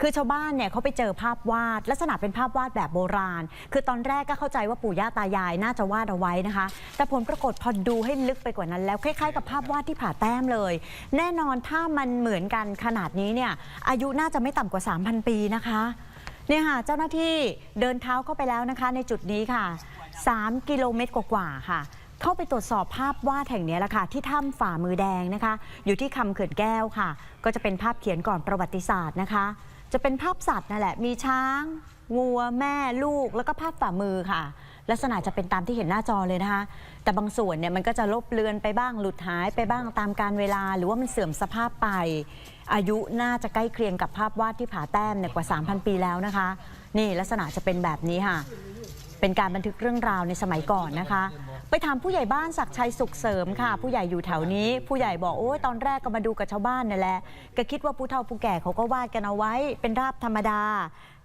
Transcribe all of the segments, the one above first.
คือชาวบ้านเนี่ยเขาไปเจอภาพวาด ลักษณะเป็นภาพวาดแบบโบราณ คือตอนแรกก็เข้าใจว่าปู่ย่าตายายน่าจะวาดเอาไว้นะคะ แต่ผลปรากฏพอดูให้ลึกไปกว่านั้น แล้วคล้ายๆกับภาพวาดที่ผ่าแต้มเลย แน่นอนถ้ามันเหมือนกันขนาดนี้เนี่ยอายุน่าจะไม่ต่ำกว่า 3,000 ปีนะคะเนี่ยค่ะเจ้าหน้าที่เดินเท้าเข้าไปแล้วนะคะ ในจุดนี้ค่ะ 3 กิโลเมตรกว่าๆค่ะ เข้าไปตรวจสอบภาพวาดแห่งนี้แหละค่ะที่ถ้ำฝ่ามือแดงนะคะ อยู่ที่คำเขื่อนแก้วค่ะ ก็จะเป็นภาพเขียนก่อนประวัติศาสตร์นะคะ จะเป็นภาพสัตว์นั่นแหละมีช้างวัวแม่ลูกแล้วก็ภาพฝ่ามือค่ะ ลักษณะจะเป็นตามที่เห็นหน้าจอเลยนะคะ แต่บางส่วนเนี่ยมันก็จะลบเลือนไปบ้างหลุดหายไปบ้างตามการเวลา หรือว่ามันเสื่อมสภาพไป อายุน่าจะใกล้เคียงกับภาพวาดที่ผาแต้มเนี่ยกว่า 3,000 ปีแล้วนะคะ นี่ลักษณะจะเป็นแบบนี้ค่ะ เป็นการบันทึกเรื่องราวในสมัยก่อนนะคะ ไปถามผู้ใหญ่บ้านศักชัยสุขเสริมค่ะ ผู้ใหญ่อยู่แถวนี้ ผู้ใหญ่บอกโอ้ยตอนแรกก็มาดูกับชาวบ้านนี่แหละก็คิดว่าผู้เฒ่าผู้แก่เขาก็วาดกันเอาไว้เป็นราบธรรมดา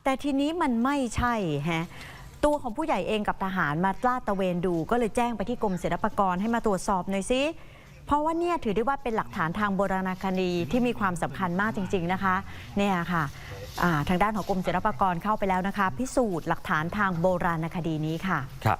แต่ทีนี้มันไม่ใช่ฮะตัวของผู้ใหญ่เองกับทหารมาลาดตระเวนดู ก็เลยแจ้งไปที่กรมศิลปากรให้มาตรวจสอบหน่อยสิเพราะว่าเนี่ยถือได้ว่าเป็นหลักฐานทางโบราณคดีที่มีความสำคัญมากจริง ๆนะคะเนี่ยค่ะทางด้านของกรมศิลปากรเข้าไปแล้วนะคะ พิสูจน์หลักฐานทางโบราณคดีนี้ค่ะครับ